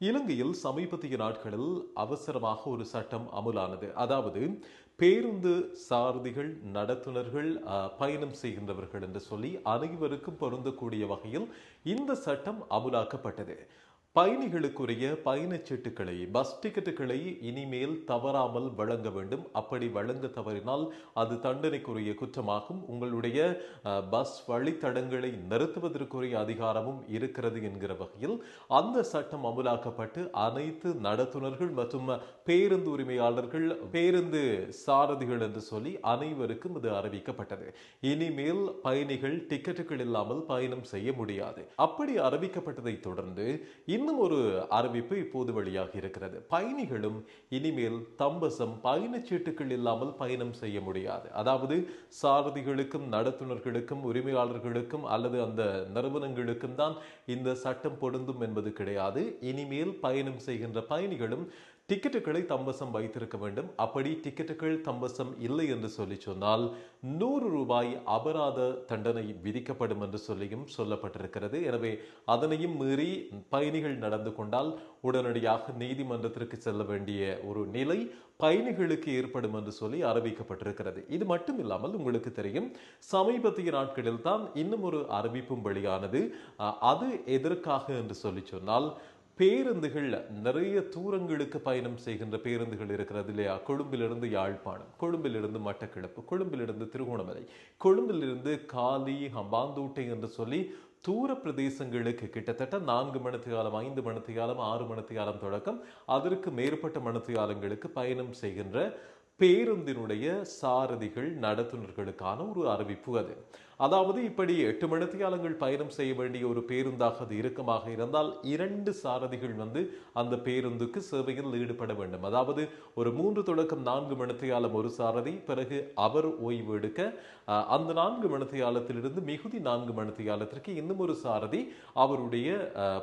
இலங்கையில் சமீபத்திய நாட்களில் அவசரமாக ஒரு சட்டம் அமுலானது. அதாவது பேருந்து சாரதிகள் நடத்துனர்கள் பயணம் செய்கின்றவர்கள் என்று சொல்லி அனைவருக்கும் பொருந்தக்கூடிய வகையில் இந்த சட்டம் அமுலாக்கப்பட்டது. பயணிகளுக்குரிய பயணச்சீட்டுகளை பஸ் டிக்கெட்டுகளை இனிமேல் தவறாமல் வழங்க வேண்டும். அப்படி வழங்க தவறினால் அது தண்டனைக்குரிய குற்றமாகும். உங்களுடைய பஸ் வழித்தடங்களை நிறுத்துவதற்குரிய அதிகாரமும் இருக்கிறது என்கிற வகையில் அந்த சட்டம் அமுலாக்கப்பட்டு அனைத்து நடத்துனர்கள் மற்றும் பேருந்து உரிமையாளர்கள் பேருந்து சாரதிகள் என்று சொல்லி அனைவருக்கும் இது அறிவிக்கப்பட்டது. இனிமேல் பயணிகள் டிக்கெட்டுகள் இல்லாமல் பயணம் செய்ய முடியாது. அப்படி அறிவிக்கப்பட்டதை தொடர்ந்து இன்னும் ஒரு அறிவிப்பு இப்போது வெளியாக இருக்கிறது. பயணிகளும் இனிமேல் தம்பசம் பயணச்சீட்டுகள் இல்லாமல் பயணம் செய்ய முடியாது. அதாவது சாரதிகளுக்கும் நடத்துனர்களுக்கும் உரிமையாளர்களுக்கும் அல்லது அந்த நிறுவனங்களுக்கும் தான் இந்த சட்டம் பொருந்தும் என்பது கிடையாது. இனிமேல் பயணம் செய்கின்ற பயணிகளும் டிக்கெட்டுகளை தம்பசம் வைத்திருக்க வேண்டும். அப்படி டிக்கெட்டுகள் தம்பசம் இல்லை என்று சொல்லி சொன்னால் நூறு ரூபாய் அபராத தண்டனை விதிக்கப்படும் என்று சொல்லியும் சொல்லப்பட்டிருக்கிறது. எனவே அதனையும் மீறி பயணிகள் நடந்து கொண்டால் உடனடியாக நீதிமன்றத்திற்கு செல்ல வேண்டிய ஒரு நிலை பயணிகளுக்கு ஏற்படும் என்று சொல்லி அறிவிக்கப்பட்டிருக்கிறது. இது மட்டும் இல்லாமல் உங்களுக்கு தெரியும் சமீபத்திய நாட்களில் தான் இன்னும் ஒரு அறிவிப்பும் வெளியானது. அது எதற்காக என்று சொல்லி சொன்னால் பேருந்துகளில் நிறைய தூரங்களுக்கு பயணம் செய்கின்ற பேருந்துகள் இருக்கிறது இல்லையா? கொழும்பிலிருந்து யாழ்ப்பாணம் கொழும்பிலிருந்து மட்டக்கிழப்பு கொழும்பிலிருந்து திருகோணமலை கொழும்பிலிருந்து காலி ஹம்பாந்தூட்டை என்று சொல்லி தூர பிரதேசங்களுக்கு கிட்டத்தட்ட நான்கு மணித்து காலம் ஐந்து மணித்து காலம் ஆறு மணித்து காலம் தொடக்கம். அதற்கு மேற்பட்ட மணித்து காலங்களுக்கு பயணம் செய்கின்ற பேருந்தினுடைய சாரதிகள் நடத்துனர்களுக்கான ஒரு அறிவிப்பு அது. அதாவது இப்படி எட்டு மணித்தியாலங்கள் பயணம் செய்ய வேண்டிய ஒரு பேருந்தாக அது இறுக்கமாக இருந்தால் இரண்டு சாரதிகள் வந்து அந்த பேருந்துக்கு சேவையில் ஈடுபட வேண்டும். அதாவது ஒரு மூன்று தொடக்கம் நான்கு மணித்தியாலம் ஒரு சாரதி பிறகு அவர் ஓய்வு எடுக்க அந்த நான்கு மணித்தியாலத்திலிருந்து மிகுதி நான்கு மணித்தியாலத்திற்கு இன்னும் ஒரு சாரதி அவருடைய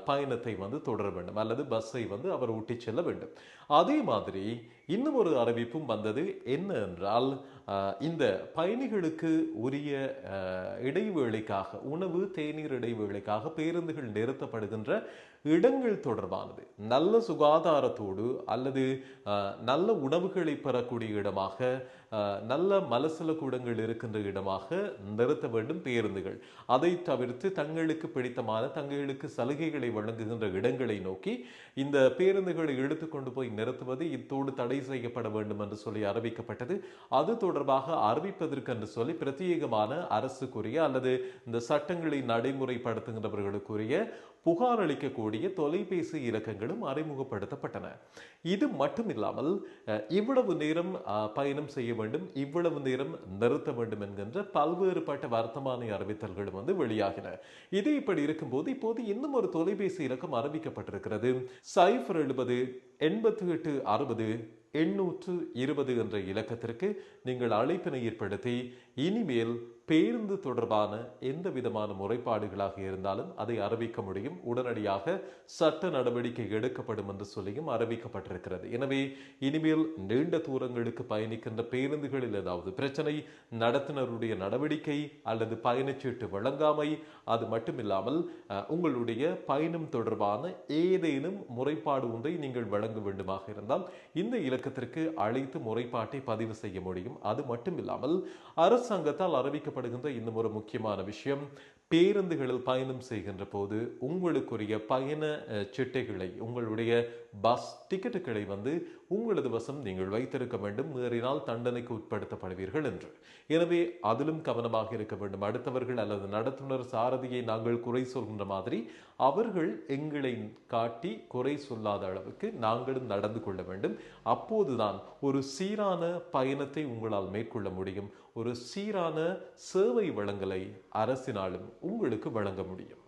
பயணத்தை வந்து தொடர வேண்டும். அல்லது பஸ்ஸை வந்து அவர் ஓட்டிச் செல்ல வேண்டும். அதே மாதிரி இன்னும் ஒரு அறிவிப்பும் வந்தது. என்ன என்றால் இந்த பயணிகளுக்கு உரிய இடைவேளைக்காக உணவு தேநீர் இடைவேளைக்காக பேருந்துகள் நிறுத்தப்படுகின்ற இடங்கள் தொடர்பானது. நல்ல சுகாதாரத்தோடு அல்லது நல்ல உணவுகளை பெறக்கூடிய இடமாக நல்ல மலசல கூடங்கள் இருக்கின்ற இடமாக நிறுத்த வேண்டும் பேருந்துகள். அதை தவிர்த்து தங்களுக்கு பிடித்தமான தங்களுக்கு சலுகைகளை வழங்குகின்ற இடங்களை நோக்கி இந்த பேருந்துகளை எடுத்துக்கொண்டு போய் நிறுத்துவது இத்தோடு தடை செய்யப்பட வேண்டும் என்று சொல்லி அறிவிக்கப்பட்டது. அது தொடர்பாக அறிவிப்பதற்கு என்று சொல்லி பிரத்யேகமான அரசுக்குரிய அல்லது இந்த சட்டங்களை நடைமுறைப்படுத்துகின்றவர்களுக்குரிய புகார் அளிக்கக்கூடிய தொலைபேசி இலக்கங்களும் அறிமுகப்படுத்தப்பட்டன. இது மட்டும் இல்லாமல் இவ்வளவு நேரம் பயணம் செய்ய வேண்டும் இவ்வளவு நேரம் நிறுத்த வேண்டும் என்கின்ற பல்வேறுபட்ட வர்த்தமான அறிவித்தல்களும் வந்து வெளியாகின. இது இப்படி இருக்கும்போது இப்போது இன்னும் ஒரு தொலைபேசி இலக்கம் அறிவிக்கப்பட்டிருக்கிறது. சைஃபர் எழுபது எண்பத்தி எட்டு அறுபது எண்ணூற்று இருபது என்ற இலக்கத்திற்கு நீங்கள் அழைப்பினை ஏற்படுத்தி இனிமேல் பேருந்து தொடர்பான எந்த விதமான முறைப்பாடுகளாக இருந்தாலும் அதை அறிவிக்க முடியும். உடனடியாக சட்ட நடவடிக்கை எடுக்கப்படும் என்று சொல்லியும் அறிவிக்கப்பட்டிருக்கிறது. எனவே இனிமேல் நீண்ட தூரங்களுக்கு பயணிக்கின்ற பேருந்துகளில் ஏதாவது பிரச்சனை நடத்தினருடைய நடவடிக்கை அல்லது பயணச்சீட்டு வழங்காமை அது மட்டுமில்லாமல் உங்களுடைய பயணம் தொடர்பான ஏதேனும் முறைப்பாடு ஒன்றை நீங்கள் வழங்க வேண்டுமாக இருந்தால் இந்த இலக்கத்திற்கு அழைத்து முறைப்பாட்டை பதிவு செய்ய முடியும். அது மட்டுமில்லாமல் அரசாங்கத்தால் அறிவிக்கப்படுகின்ற இன்னும் ஒரு முக்கியமான விஷயம். பேருந்துகளில் பயணம் செய்கின்ற போது உங்களுக்குரிய பயண சிட்டைகளை உங்களுடைய பஸ் டிக்கெட்டுகளை வந்து உங்களது வசம் நீங்கள் வைத்திருக்க வேண்டும். மீறினால் தண்டனைக்கு உட்படுத்தப்படுவீர்கள் என்று. எனவே அதிலும் கவனமாக இருக்க வேண்டும். அடுத்தவர்கள் அல்லது நடத்துனர் சாரதியை நாங்கள் குறை சொல்கின்ற மாதிரி அவர்கள் எங்களை காட்டி குறை சொல்லாத அளவுக்கு நாங்களும் நடந்து கொள்ள வேண்டும். அப்போதுதான் ஒரு சீரான பயணத்தை உங்களால் மேற்கொள்ள முடியும். ஒரு சீரான சேவை வளங்களை அரசினாலும் உங்களுக்கு வழங்க முடியும்.